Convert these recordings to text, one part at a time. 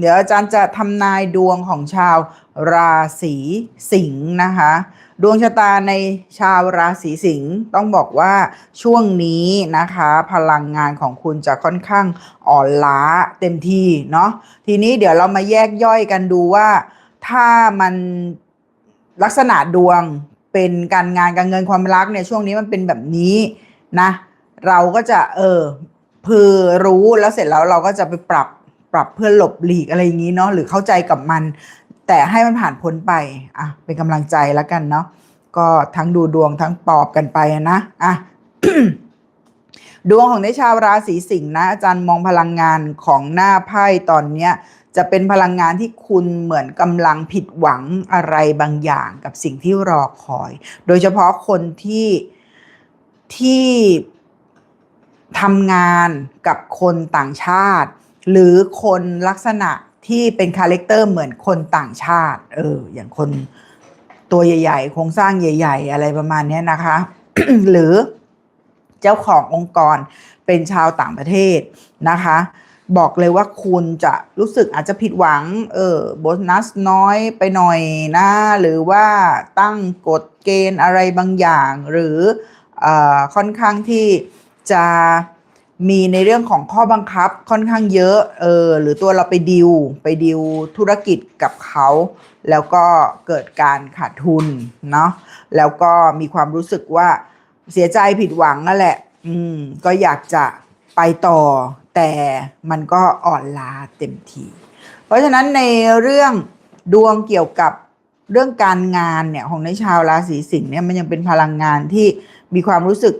เดี๋ยวอาจารย์จะทำนายดวงของชาวราศีสิงห์นะคะ ดวงชะตาในชาวราศีสิงห์ต้องบอกว่าช่วงนี้นะคะ พลังงานของคุณจะค่อนข้างอ่อนล้าเต็มที่เนาะทีนี้เดี๋ยวเรามาแยกย่อยกันดูว่า ถ้ามันลักษณะดวงเป็นการงานการเงินความรักเนี่ยช่วงนี้มันเป็นแบบนี้นะ เราก็จะเออพือรู้แล้วเสร็จแล้วเราก็จะไปปรับ ปรับเพื่อหลบหลีกอะไรอย่างนี้เนาะหรือเข้าใจกับมัน แต่ให้มันผ่านพ้นไปอะเป็นกำลังใจแล้วกันเนาะก็ทั้งดูดวงทั้งปอบกันไปนะอะดวงของในชาวราศีสิงห์นะอาจารย์มองพลังงานของหน้าไพ่ตอนเนี้ยจะเป็นพลังงานที่คุณเหมือนกำลังผิดหวังอะไรบางอย่างกับสิ่งที่รอคอย โดยเฉพาะคนที่ที่ทำงานกับคนต่างชาติ หรือคนลักษณะที่เป็นคาแรคเตอร์เหมือนคนต่างชาติ เออ อย่างคนตัวใหญ่ ๆ โครงสร้างใหญ่ ๆ อะไรประมาณนี้นะคะ หรือเจ้าขององค์กรเป็นชาวต่างประเทศนะคะ บอกเลยว่าคุณจะรู้สึกอาจจะผิดหวัง เออโบนัสน้อยไปหน่อยนะ หรือว่าตั้งกฎเกณฑ์อะไรบางอย่าง หรือเออค่อนข้างที่จะ มีในเรื่องของข้อบังคับค่อนข้างเยอะเออหรือตัวเราไปดิวไปดิวธุรกิจกับเขา แล้วก็เกิดการขาดทุนเนาะแล้วก็มีความรู้สึกว่าเสียใจผิดหวังนั่นแหละ อืม ก็อยากจะไปต่อ แต่มันก็อ่อนล้าเต็มที เพราะฉะนั้นในเรื่องดวงเกี่ยวกับเรื่องการงานเนี่ยของในชาวราศีสิงห์เนี่ยมันยังเป็นพลังงานที่มีความรู้สึก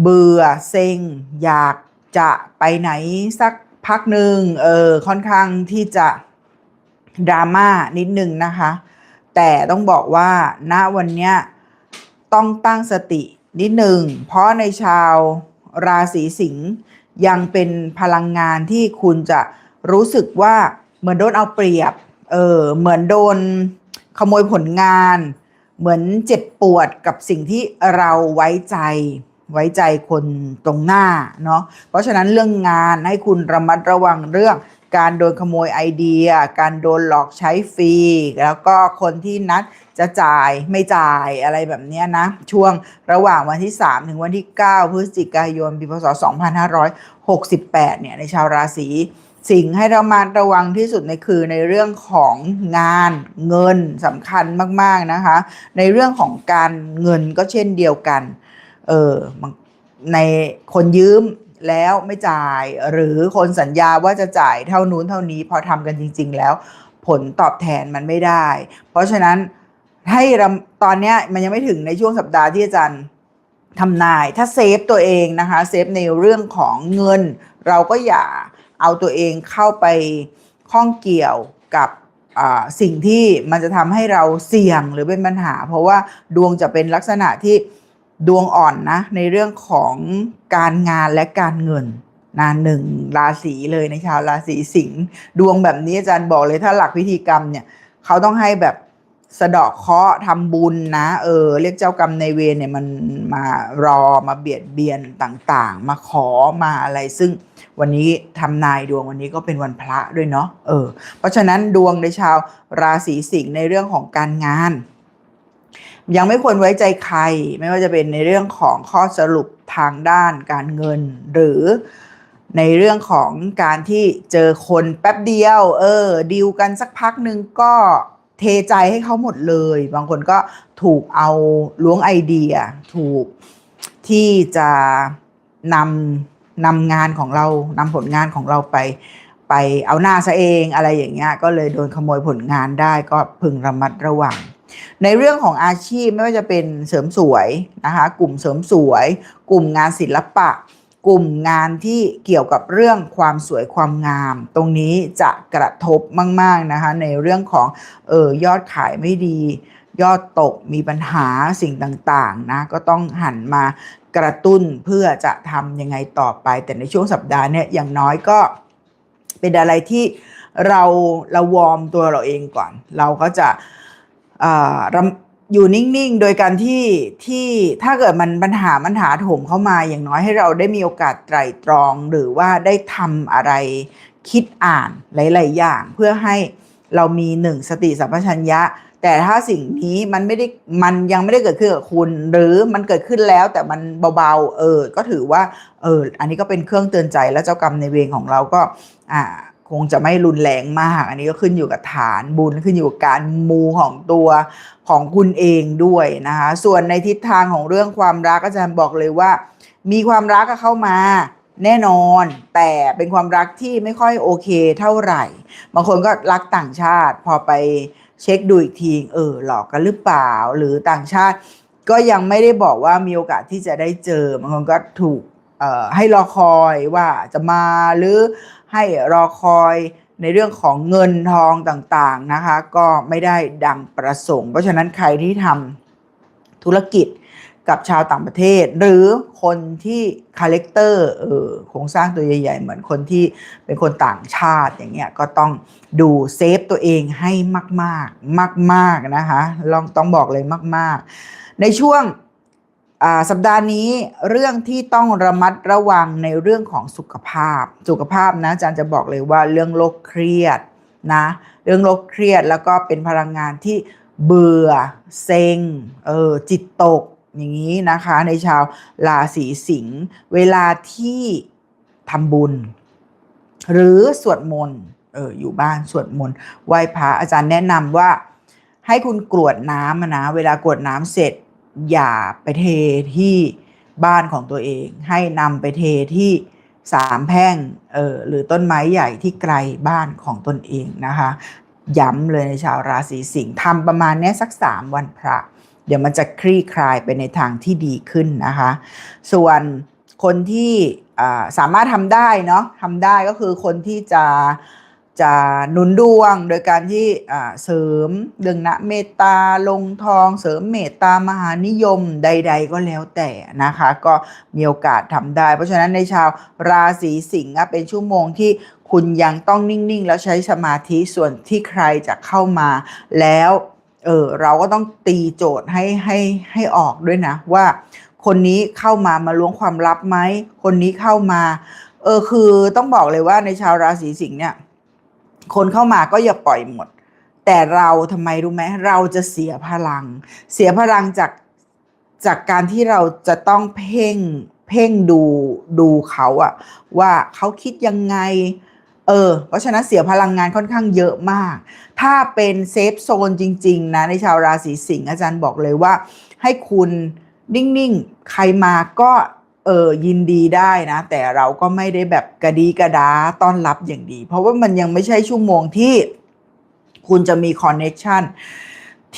เบื่อเซ็ง อยากจะไปไหนสักพักหนึ่งเออค่อนข้างที่จะดราม่านิดนึงนะคะ แต่ต้องบอกว่าณวันเนี้ยต้องตั้งสตินิดหนึ่ง เพราะในชาวราศีสิงห์ยังเป็นพลังงานที่คุณจะรู้สึกว่าเหมือนโดนเอาเปรียบ เออเหมือนโดนขโมยผลงาน เหมือนเจ็บปวดกับสิ่งที่เราไว้ใจ ไว้ใจคนตรงหน้าเนาะเพราะฉะนั้นเรื่องงานให้คุณระมัดระวังเรื่องการโดนขโมยไอเดีย การโดนหลอกใช้ฟรี แล้วก็คนที่นัดจะจ่ายไม่จ่ายอะไรแบบนี้นะ ช่วงระหว่างวันที่ 3 ถึงวันที่ 9 พฤศจิกายน ปีพศ 2568 เนี่ย ในชาวราศีสิ่งห์ให้ระมัดระวังที่สุดในคือในเรื่องของงานเงินสำคัญมาก ๆ นะคะ ในเรื่องของการเงินก็เช่นเดียวกัน เออในคนยืมแล้วไม่จ่ายหรือคนสัญญาว่าจะจ่ายเท่านู้นเท่านี้พอทำกันจริง ๆ แล้วผลตอบแทนมันไม่ได้ เพราะฉะนั้นให้รำตอนนี้มันยังไม่ถึงในช่วงสัปดาห์ที่อาจารย์ทำนายถ้าเซฟตัวเองนะคะเซฟในเรื่องของเงิน เราก็อย่าเอาตัวเองเข้าไปข้องเกี่ยวกับสิ่งที่มันจะทำให้เราเสี่ยงหรือเป็นปัญหา เพราะว่าดวงจะเป็นลักษณะที่ ดวงอ่อนนะ ในเรื่องของการงานและการเงินนะหนึ่งราศีเลยในชาวราศีสิงห์ดวงแบบนี้อาจารย์บอกเลยถ้าหลักพิธีกรรมเนี่ยเขาต้องให้แบบสะเดาะเคราะห์ทำบุญนะเออเรียกเจ้ากรรมในเวรเนี่ยมันมารอมาเบียดเบียนต่างๆ มาขอมาอะไรซึ่งวันนี้ทำนายดวงวันนี้ก็เป็นวันพระด้วยเนาะเออเพราะฉะนั้นดวงในชาวราศีสิงห์ในเรื่องของการงาน ยังไม่ควรไว้ใจใคร ไม่ว่าจะเป็นในเรื่องของข้อสรุปทางด้านการเงิน หรือในเรื่องของการที่เจอคนแป๊บเดียว เออดีลกันสักพักหนึ่งก็เทใจให้เขาหมดเลย บางคนก็ถูกเอาล้วงไอเดีย ถูกที่จะนำนำงานของเรานำผลงานของเราไป ไปเอาหน้าซะเองอะไรอย่างเงี้ยก็เลยโดนขโมยผลงานได้ก็พึงระมัดระวัง ในเรื่องของอาชีพไม่ว่าจะเป็นเสริมสวยนะคะกลุ่มเสริมสวย กลุ่มงานศิลปะ กลุ่มงานที่เกี่ยวกับเรื่องความสวยความงาม ตรงนี้จะกระทบมาก ๆนะคะ ในเรื่องของเออยอดขายไม่ดี ยอดตกมีปัญหาสิ่งต่างๆนะก็ต้องหันมากระตุ้นเพื่อจะทำยังไงต่อไป แต่ในช่วงสัปดาห์เนี่ยอย่างน้อยก็เป็นอะไรที่เราเราวอร์มตัวเราเองก่อน เราก็จะ อยู่นิ่งๆ โดยการที่ที่ถ้าเกิดมันปัญหามันหาโถมเข้ามาอย่างน้อยให้เราได้มีโอกาสไตร่ตรอง หรือว่าได้ทำอะไรคิดอ่านหลาย ๆ อย่าง เพื่อให้เรามีหนึ่งสติสัมปชัญญะ แต่ถ้าสิ่งนี้มันไม่ได้มันยังไม่ได้เกิดขึ้นกับคุณ หรือมันเกิดขึ้นแล้วแต่มันเบาๆเออ ก็ถือว่าเอออันนี้ก็เป็นเครื่องเตือนใจแล้วเจ้ากรรมในเวรของเราก็อ่า คงจะไม่รุนแรงมาก อันนี้ก็ขึ้นอยู่กับฐานบุญขึ้นอยู่กับการมูของตัวของคุณเองด้วยนะคะส่วนในทิศทางของเรื่องความรักอาจารย์บอกเลยว่า มีความรักก็เข้ามาแน่นอน แต่เป็นความรักที่ไม่ค่อยโอเคเท่าไหร่ บางคนก็รักต่างชาติ พอไปเช็คดูอีกทีเออหลอกกันหรือเปล่า หรือต่างชาติ ก็ยังไม่ได้บอกว่ามีโอกาสที่จะได้เจอบางคนก็ถูกให้รอคอยว่าจะมาหรือ ให้รอคอยในเรื่องของเงินทองต่างๆนะคะ ก็ไม่ได้ดังประสงค์ เพราะฉะนั้นใครที่ทำธุรกิจกับชาวต่างประเทศ หรือคนที่คาแรคเตอร์เออโครงสร้างตัวใหญ่ ๆ เหมือนคนที่เป็นคนต่างชาติอย่างเงี้ยก็ต้องดูเซฟตัวเองให้มาก ๆ มาก ๆนะคะลองต้องบอกเลยมาก ๆ ในช่วง สัปดาห์นี้เรื่องที่ต้องระมัดระวังในเรื่องของสุขภาพ สุขภาพนะอาจารย์จะบอกเลยว่าเรื่องโรคเครียดนะเรื่องโรคเครียดแล้วก็เป็นพลังงานที่เบื่อเซ็งเออจิตตกอย่างนี้นะคะในชาวราศีสิงห์เวลาที่ทำบุญ หรือสวดมนต์เอออยู่บ้านสวดมนต์ไหว้พระอาจารย์แนะนำว่าให้คุณกรวดน้ำนะ เวลากรวดน้ำเสร็จ อย่าไปเทที่บ้านของตัวเอง ให้นำไปเทที่สามแพ่งเออหรือต้นไม้ใหญ่ที่ไกลบ้านของตนเองนะคะ ย้ำเลยในชาวราศีสิงห์ทำประมาณนี้สักสามวันพระ เดี๋ยวมันจะคลี่คลายไปในทางที่ดีขึ้นนะคะ ส่วนคนที่สามารถทำได้เนาะทำได้ก็คือคนที่จะ จะหนุนดวงโดยการที่เสริมเรื่องนะเมตตาลงทอง เสริมเมตตามหานิยมใด ๆ ก็แล้วแต่นะคะ ก็มีโอกาสทำได้ เพราะฉะนั้นในชาวราศีสิงห์เป็นชั่วโมงที่คุณยังต้องนิ่ง ๆ แล้วใช้สมาธิส่วนที่ใครจะเข้ามาแล้วเออเราก็ต้องตีโจทย์ให้ให้ให้ออกด้วยนะว่า คนนี้เข้ามามาล้วงความลับไหมคนนี้เข้ามาเออคือต้องบอกเลยว่าในชาวราศีสิงห์เนี่ย คนเข้ามาก็อย่าปล่อยหมด แต่เราทำไมรู้ไหมเราจะเสียพลัง เสียพลังจากจากการที่เราจะต้องเพ่งเพ่งดูดูเขาอะว่าเขาคิดยังไงเออเพราะฉะนั้นเสียพลังงานค่อนข้างเยอะมาก ถ้าเป็นเซฟโซนจริง ๆ นะ ในชาวราศีสิงห์อาจารย์บอกเลยว่า ให้คุณนิ่ง ๆ ใครมาก็ เออยินดีได้นะ แต่เราก็ไม่ได้แบบกระดีกระดาต้อนรับอย่างดี เพราะว่ามันยังไม่ใช่ชั่วโมงที่คุณจะมีคอนเน็ชัน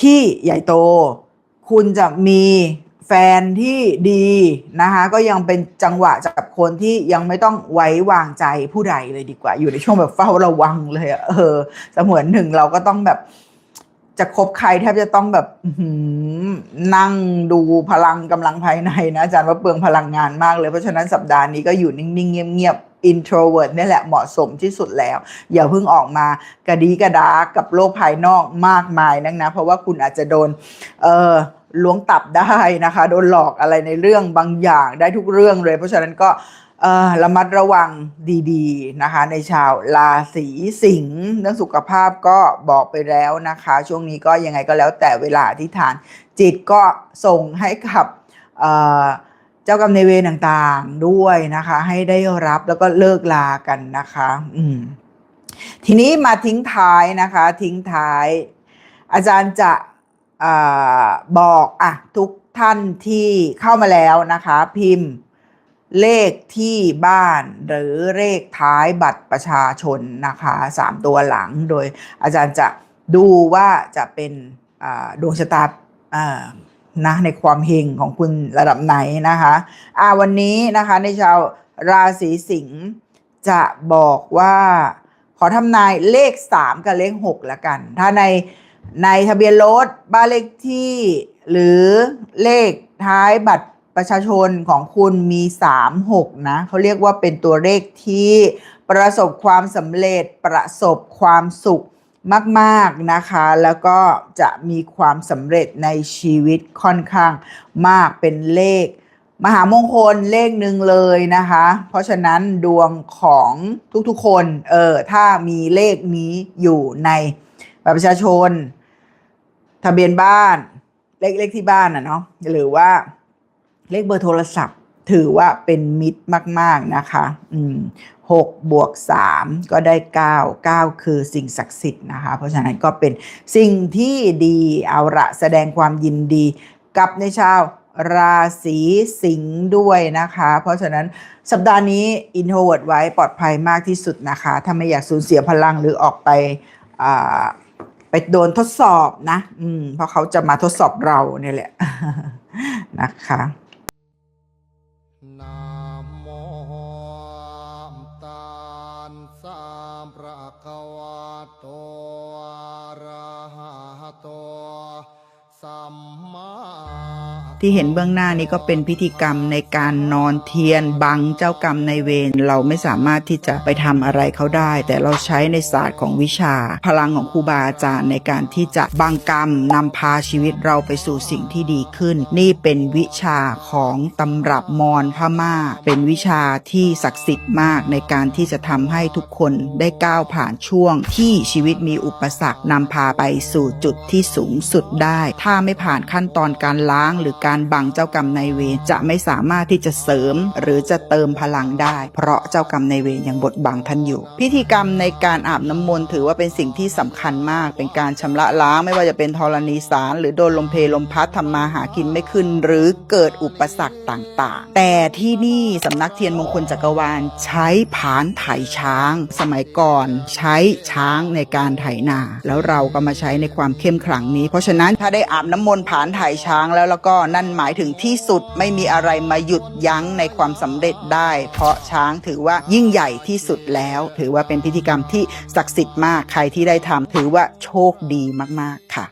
ที่ใหญ่โต คุณจะมีแฟนที่ดีนะคะ ก็ยังเป็นจังหวะจากคนที่ยังไม่ต้องไว้วางใจผู้ใดเลยดีกว่า อยู่ในช่วงแบบเฝ้าระวังเลยเออเสมือนหนึ่งเราก็ต้องแบบ จะคบใครแทบจะต้องแบบนั่งดูพลังกำลังภายในนะอาจารย์ว่าเปลืองพลังงานมากเลย เพราะฉะนั้นสัปดาห์นี้ก็อยู่นิ่ง ๆ เงียบ ๆ introvert นี่แหละเหมาะสมที่สุดแล้ว อย่าเพิ่งออกมากระดีกระดากับโลกภายนอกมากมายนักนะ เพราะว่าคุณอาจจะโดน เออล้วงตับได้นะคะ โดนหลอกอะไรในเรื่องบางอย่างได้ทุกเรื่องเลย เพราะฉะนั้นก็ ระมัดระวังดีๆนะคะ ในชาวราศีสิงห์เรื่องสุขภาพก็บอกไปแล้วนะคะ ช่วงนี้ก็ยังไงก็แล้วแต่เวลาอธิษฐาน จิตก็ส่งให้กับเอ่อเจ้ากรรมในายเวรต่างๆด้วยนะคะ ให้ได้รับแล้วก็เลิกลากันนะคะ อืมทีนี้มาทิ้งท้ายนะคะ ทิ้งท้าย อาจารย์จะอบอกอะทุกท่านที่เข้ามาแล้วนะคะ พิมพ์ เลขที่บ้านหรือเลขท้ายบัตรประชาชนนะคะสามตัวหลังโดยอาจารย์จะดูว่าจะเป็นดวงชะตาอ่านะในความเฮงของคุณระดับไหนนะคะอ่าวันนี้นะคะในชาวราศีสิงห์จะบอกว่าขอทำนายเลข 3 กับเลข6ละกัน ถ้าในในทะเบียนรถบ้านเลขที่ หรือเลขท้ายบัตร ประชาชนของคุณมี 3 6 นะเขาเรียกว่าเป็นตัวเลขที่ประสบความสำเร็จประสบความสุขมากๆนะคะ แล้วก็จะมีความสำเร็จในชีวิตค่อนข้างมากเป็นเลข มหามงคลเลขหนึ่งเลยนะคะ เพราะฉะนั้นดวงของทุกๆคนเออถ้ามีเลขนี้อยู่ในบัตรประชาชน ทะเบียนบ้านเลขเลขที่บ้านอะเนาะหรือว่า เลขเบอร์โทรศัพท์ถือว่าเป็นมิตรมาก ๆ นะคะอืมหกบวกสามก็ได้เก้าเก้าคือสิ่งศักดิ์สิทธิ์นะคะ เพราะฉะนั้นก็เป็นสิ่งที่ดีเอาละแสดงความยินดีกับในชาวราศีสิงห์ด้วยนะคะ เพราะฉะนั้นสัปดาห์นี้อินโทรเวิร์ดไว้ปลอดภัยมากที่สุดนะคะ ถ้าไม่อยากสูญเสียพลังหรือออกไปไปโดนทดสอบนะ อืม เพราะเขาจะมาทดสอบเราเนี่ยแหละนะคะ น ที่เห็นเบื้องหน้านี้ก็เป็นพิธีกรรมในการนอนเทียน บังเจ้ากรรมในเวรเราไม่สามารถที่จะไปทำอะไรเขาได้ แต่เราใช้ในศาสตร์ของวิชา พลังของครูบาอาจารย์ในการที่จะบังกรรมนำพาชีวิตเราไปสู่สิ่งที่ดีขึ้น นี่เป็นวิชาของตำรับมอญพม่า เป็นวิชาที่ศักดิ์สิทธิ์มากในการที่จะทำให้ทุกคนได้ก้าวผ่านช่วง ที่ชีวิตมีอุปสรรคนำพาไปสู่จุดที่สูงสุดได้ ถ้าไม่ผ่านขั้นตอนการล้างหรือการบังเจ้ากรรมนายเวรจะไม่สามารถที่จะเสริม หรือจะเติมพลังได้ เพราะเจ้ากรรมนายเวรยังบดบังท่านอยู่ พิธีกรรมในการอาบน้ำมนต์ถือว่าเป็นสิ่งที่สำคัญมาก เป็นการชำระล้างไม่ว่าจะเป็นธรณีสาร หรือโดนลมเพลลมพัดทำมาหากินไม่ขึ้น หรือเกิดอุปสรรคต่างๆ แต่ที่นี่สำนักเทียนมงคลจักรวาลใช้ผานไถช้าง สมัยก่อนใช้ช้างในการไถนา แล้วเราก็มาใช้ในความเข้มขลังนี้ เพราะฉะนั้นถ้าได้อาบน้ำมนต์ผานไถช้างแล้วแล้วก็นั่นหมายถึงที่สุดไม่มีอะไรมาหยุดยั้งในความสำเร็จได้ เพราะช้างถือว่ายิ่งใหญ่ที่สุดแล้ว ถือว่าเป็นพิธีกรรมที่ศักดิ์สิทธิ์มากใครที่ได้ทำถือว่าโชคดีมากๆค่ะ